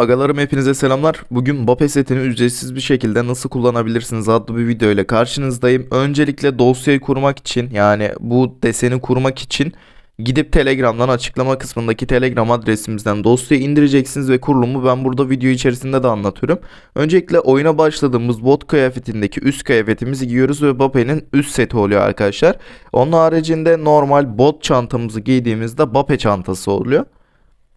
Agalarım hepinize selamlar. Bugün Mbappe setini ücretsiz bir şekilde nasıl kullanabilirsiniz adlı bir video ile karşınızdayım. Öncelikle dosyayı kurmak için yani bu deseni kurmak için gidip Telegram'dan açıklama kısmındaki Telegram adresimizden dosyayı indireceksiniz ve kurulumu ben burada video içerisinde de anlatıyorum. Öncelikle oyuna başladığımız bot kıyafetindeki üst kıyafetimizi giyiyoruz ve Mbappe'nin üst seti oluyor arkadaşlar. Onun haricinde normal bot çantamızı giydiğimizde Mbappe çantası oluyor.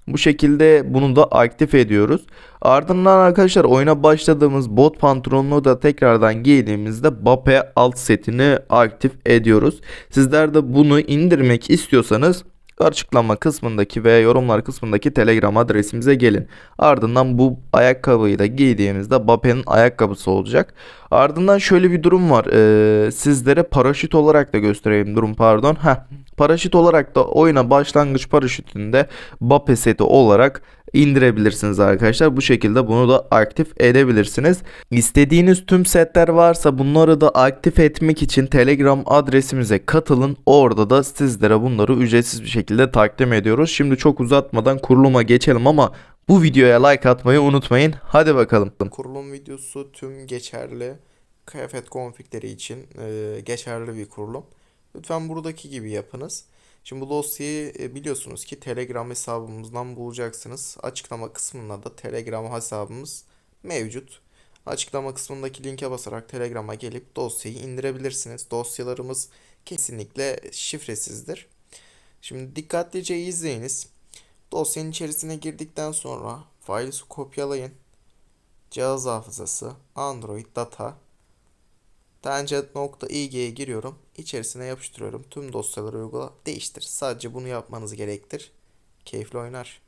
Bu şekilde bunu da aktif ediyoruz. Ardından arkadaşlar oyuna başladığımız bot pantolonunu da tekrardan giydiğimizde Mbappe alt setini aktif ediyoruz. Sizler de bunu indirmek istiyorsanız açıklama kısmındaki ve yorumlar kısmındaki Telegram adresimize gelin. Ardından bu ayakkabıyı da giydiğimizde Mbappe'nin ayakkabısı olacak. Ardından şöyle bir durum var. Ee, sizlere paraşüt olarak da göstereyim durum pardon. Heh, paraşüt olarak da oyuna başlangıç paraşütünde Mbappe seti olarak indirebilirsiniz arkadaşlar. Bu şekilde bunu da aktif edebilirsiniz. İstediğiniz tüm setler varsa bunları da aktif etmek için Telegram adresimize katılın. Orada da sizlere bunları ücretsiz bir şekilde takdim ediyoruz. Şimdi çok uzatmadan kuruluma geçelim ama bu videoya like atmayı unutmayın. Hadi bakalım. Kurulum videosu tüm geçerli kıyafet konfigleri için geçerli bir kurulum. Lütfen buradaki gibi yapınız. Şimdi bu dosyayı e, biliyorsunuz ki Telegram hesabımızdan bulacaksınız. Açıklama kısmında da Telegram hesabımız mevcut. Açıklama kısmındaki linke basarak Telegram'a gelip dosyayı indirebilirsiniz. Dosyalarımız kesinlikle şifresizdir. Şimdi dikkatlice izleyiniz. Dosyanın içerisine girdikten sonra faili kopyalayın cihaz hafızası, Android data, Tangent.ig'ye giriyorum. İçerisine yapıştırıyorum. Tüm dosyaları uygula, değiştir. Sadece bunu yapmanız gerektir. Keyifli oynar.